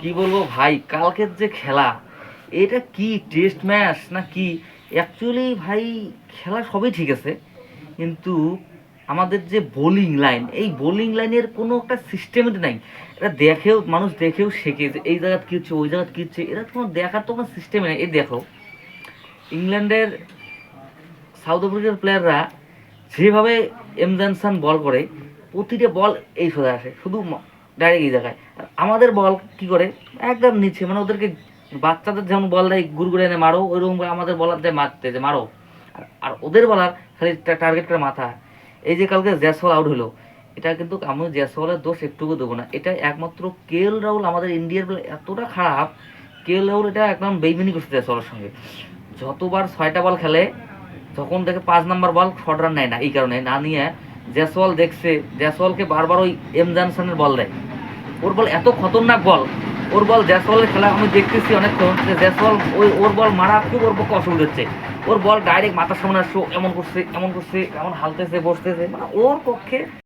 কি বলব ভাই, কালকের যে খেলা, এটা কি টেস্ট ম্যাচ না কি? অ্যাকচুয়ালি ভাই, খেলা সবই ঠিক আছে, কিন্তু আমাদের যে বোলিং লাইন এই বোলিং লাইনের কোনো একটা সিস্টেমই নাই। এটা দেখেও, মানুষ দেখেও শেখে যে এই জায়গায় কী হচ্ছে, ওই জায়গায় কী হচ্ছে এটা কোনো দেখার তো কোনো সিস্টেমই নেই। এই দেখো, ইংল্যান্ডের সাউথ আফ্রিকার প্লেয়াররা যেভাবে এমজানসান বল করে, প্রতিটা বল এই সোজা আসে। শুধু ডাইরেক্ট এই জায়গায়। আমাদের বল কি করে? একদম নিচে মানে ওদেরকে বাচ্চাদের যেমন বল দেয় গুড়গুড়ে এনে মারো, ওইরকম আমাদের বলার দেয়, মারতে যে মারো। আর- ওদের বলার খালি টার্গেট করে মাথা। এই যে কালকে জ্যাসওয়াল আউট হলো, এটা কিন্তু আমি জ্যাসওয়ালের দোষ একটুকু দেবো না। এটা একমাত্র কে এল রাহুল আমাদের ইন্ডিয়ার বলে এতটা খারাপ কে এল রাহুল এটা একদম বেইমানি করছে জ্যাসওয়ালের সঙ্গে। যতবার ছয়টা বল খেলে, যখন দেখে পাঁচ নাম্বার বল শর্ট রান নেয় না, এই কারণে। না নিয়ে জয়সওয়াল দেখছে জয়সওয়ালকে বারবার ওই এম জনসনের বল দেয়। ওর বল এত খতরনাক বল। ওর বল জ্যাসওয়ালের খেলা আমি দেখতেছি অনেকক্ষণ। যে জ্যাসওয়াল ওই ওর বল মারা খুব ওর পক্ষে অসুবিধা হচ্ছে। ওর বল ডাইরেক্ট মাথার সামনে আসছো এমন করছে এমন করছে, এমন হালতেছে, বসতেছে। মানে ওর পক্ষে